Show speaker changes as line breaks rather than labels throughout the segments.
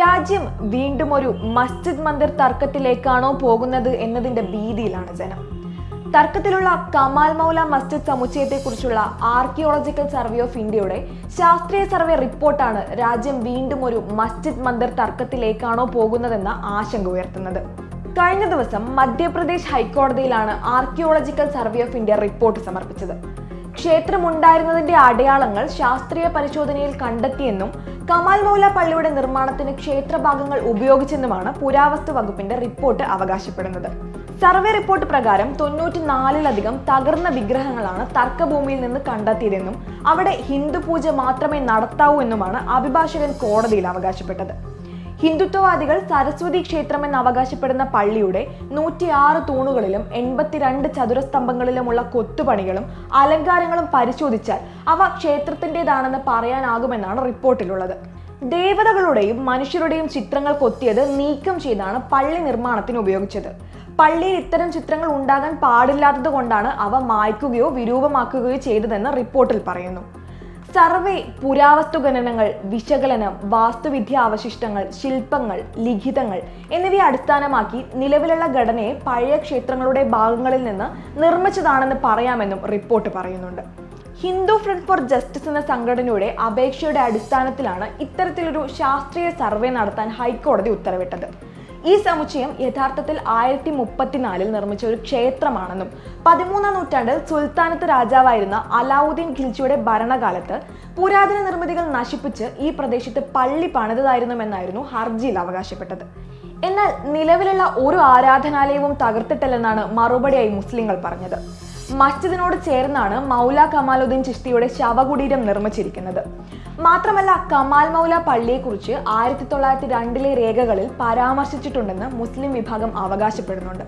രാജ്യം വീണ്ടും ഒരു മസ്ജിദ് മന്ദിർ തർക്കത്തിലേക്കാണോ പോകുന്നത് എന്നതിന്റെ ഭീതിയിലാണ് ജനം. തർക്കത്തിലുള്ള കമാൽ മൗല മസ്ജിദ് സമുച്ചയത്തെക്കുറിച്ചുള്ള ആർക്കിയോളജിക്കൽ സർവേ ഓഫ് ഇന്ത്യയുടെ ശാസ്ത്രീയ സർവേ റിപ്പോർട്ടാണ് രാജ്യം വീണ്ടും ഒരു മസ്ജിദ് മന്ദിർ തർക്കത്തിലേക്കാണോ പോകുന്നതെന്ന ആശങ്ക ഉയർത്തുന്നത്. കഴിഞ്ഞ ദിവസം Madhya Pradesh ഹൈക്കോടതിയിലാണ് archaeological survey of India report സമർപ്പിച്ചത്. ക്ഷേത്രമുണ്ടായിരുന്നതിന്റെ അടയാളങ്ങൾ ശാസ്ത്രീയ പരിശോധനയിൽ കണ്ടെത്തിയെന്നും കമാൽ മൗല പള്ളിയുടെ നിർമ്മാണത്തിന് ക്ഷേത്രഭാഗങ്ങൾ ഉപയോഗിച്ചെന്നുമാണ് പുരാവസ്തു വകുപ്പിന്റെ റിപ്പോർട്ട് അവകാശപ്പെടുന്നത്. സർവേ റിപ്പോർട്ട് പ്രകാരം തൊണ്ണൂറ്റിനാലിലധികം തകർന്ന വിഗ്രഹങ്ങളാണ് തർക്കഭൂമിയിൽ നിന്ന് കണ്ടെത്തിയതെന്നും അവിടെ ഹിന്ദു പൂജ മാത്രമേ നടത്താവൂ എന്നുമാണ് അഭിഭാഷകൻ കോടതിയിൽ അവകാശപ്പെട്ടത്. ഹിന്ദുത്വവാദികൾ സരസ്വതി ക്ഷേത്രമെന്ന് അവകാശപ്പെടുന്ന പള്ളിയുടെ നൂറ്റിയാറ് തൂണുകളിലും എൺപത്തിരണ്ട് ചതുരസ്തംഭങ്ങളിലുമുള്ള കൊത്തുപണികളും അലങ്കാരങ്ങളും പരിശോധിച്ചാൽ അവ ക്ഷേത്രത്തിന്റെതാണെന്ന് പറയാനാകുമെന്നാണ് റിപ്പോർട്ടിലുള്ളത്. ദേവതകളുടെയും മനുഷ്യരുടെയും ചിത്രങ്ങൾ കൊത്തിയത് നീക്കം ചെയ്താണ് പള്ളി നിർമ്മാണത്തിന് ഉപയോഗിച്ചത്. പള്ളിയിൽ ഇത്തരം ചിത്രങ്ങൾ ഉണ്ടാകാൻ പാടില്ലാത്തത് കൊണ്ടാണ് അവ മായ്ക്കുകയോ വിരൂപമാക്കുകയോ ചെയ്തതെന്ന് റിപ്പോർട്ടിൽ പറയുന്നു. സർവേ പുരാവസ്തു ഖനനങ്ങൾ വിശകലനം വാസ്തുവിദ്യ അവശിഷ്ടങ്ങൾ ശില്പങ്ങൾ ലിഖിതങ്ങൾ എന്നിവയെ അടിസ്ഥാനമാക്കി നിലവിലുള്ള ഘടനയെ പഴയ ക്ഷേത്രങ്ങളുടെ ഭാഗങ്ങളിൽ നിന്ന് നിർമ്മിച്ചതാണെന്ന് പറയാമെന്നും റിപ്പോർട്ട് പറയുന്നുണ്ട്. ഹിന്ദു ഫ്രണ്ട് ഫോർ ജസ്റ്റിസ് എന്ന സംഘടനയുടെ അപേക്ഷയുടെ അടിസ്ഥാനത്തിലാണ് ഇത്തരത്തിലൊരു ശാസ്ത്രീയ സർവേ നടത്താൻ ഹൈക്കോടതി ഉത്തരവിട്ടത്. ഈ സമുച്ചയം യഥാർത്ഥത്തിൽ ആയിരത്തി മുപ്പത്തിനാലിൽ നിർമ്മിച്ച ഒരു ക്ഷേത്രമാണെന്നും പതിമൂന്നാം നൂറ്റാണ്ടിൽ സുൽത്താനത്ത് രാജാവായിരുന്ന അലാവുദ്ദീൻ ഖിൽജിയുടെ ഭരണകാലത്ത് പുരാതന നിർമ്മിതികൾ നശിപ്പിച്ച് ഈ പ്രദേശത്ത് പള്ളി പണിതതായിരുന്നുവെന്നായിരുന്നു ഹർജിയിൽ അവകാശപ്പെട്ടത്. എന്നാൽ നിലവിലുള്ള ഒരു ആരാധനാലയവും തകർത്തിട്ടില്ലെന്നാണ് മറുപടിയായി മുസ്ലിങ്ങൾ പറഞ്ഞത്. മസ്ജിദിനോട് ചേർന്നാണ് മൗല കമാലുദ്ദീൻ ചിഷ്തിയുടെ ശവകുടീരം നിർമ്മിച്ചിരിക്കുന്നത്. മാത്രമല്ല കമാൽ മൗല പള്ളിയെക്കുറിച്ച് ആയിരത്തി തൊള്ളായിരത്തി രണ്ടിലെ രേഖകളിൽ പരാമർശിച്ചിട്ടുണ്ടെന്ന് മുസ്ലിം വിഭാഗം അവകാശപ്പെടുന്നുണ്ട്.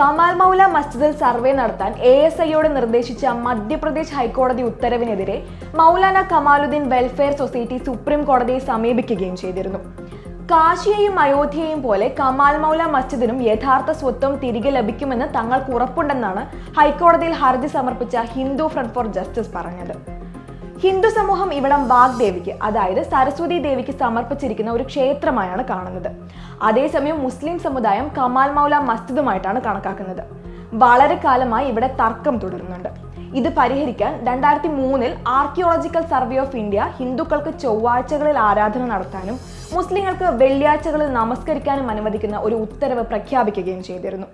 കമാൽ മൗല മസ്ജിദിൽ സർവേ നടത്താൻ എ എസ് ഐയോട് നിർദ്ദേശിച്ച മധ്യപ്രദേശ് ഹൈക്കോടതി ഉത്തരവിനെതിരെ Maulana Kamaluddin welfare society supreme കോടതിയെ സമീപിക്കുകയും ചെയ്തിരുന്നു. കാശിയെയും അയോധ്യയെയും പോലെ കമാൽ മൗല മസ്ജിദിനും യഥാർത്ഥ സ്വത്വം തിരികെ ലഭിക്കുമെന്ന് തങ്ങൾക്ക് ഉറപ്പുണ്ടെന്നാണ് ഹൈക്കോടതിയിൽ ഹർജി സമർപ്പിച്ച ഹിന്ദു ഫ്രണ്ട് ഫോർ ജസ്റ്റിസ് പറഞ്ഞത്. ഹിന്ദു സമൂഹം ഇവിടം വാഗ്ദേവിക്ക് അതായത് സരസ്വതി ദേവിക്ക് സമർപ്പിച്ചിരിക്കുന്ന ഒരു ക്ഷേത്രമായാണ് കാണുന്നത്. അതേസമയം മുസ്ലിം സമുദായം കമാൽ മൗല മസ്ജിദുമായിട്ടാണ് കണക്കാക്കുന്നത്. വളരെ കാലമായി ഇവിടെ തർക്കം തുടരുന്നുണ്ട്. ഇത് പരിഹരിക്കാൻ രണ്ടായിരത്തി മൂന്നിൽ ആർക്കിയോളജിക്കൽ സർവേ ഓഫ് ഇന്ത്യ ഹിന്ദുക്കൾക്ക് ചൊവ്വാഴ്ചകളിൽ ആരാധന നടത്താനും മുസ്ലിങ്ങൾക്ക് വെള്ളിയാഴ്ചകളിൽ നമസ്കരിക്കാനും അനുവദിക്കുന്ന ഒരു ഉത്തരവ് പ്രഖ്യാപിക്കുകയും ചെയ്തിരുന്നു.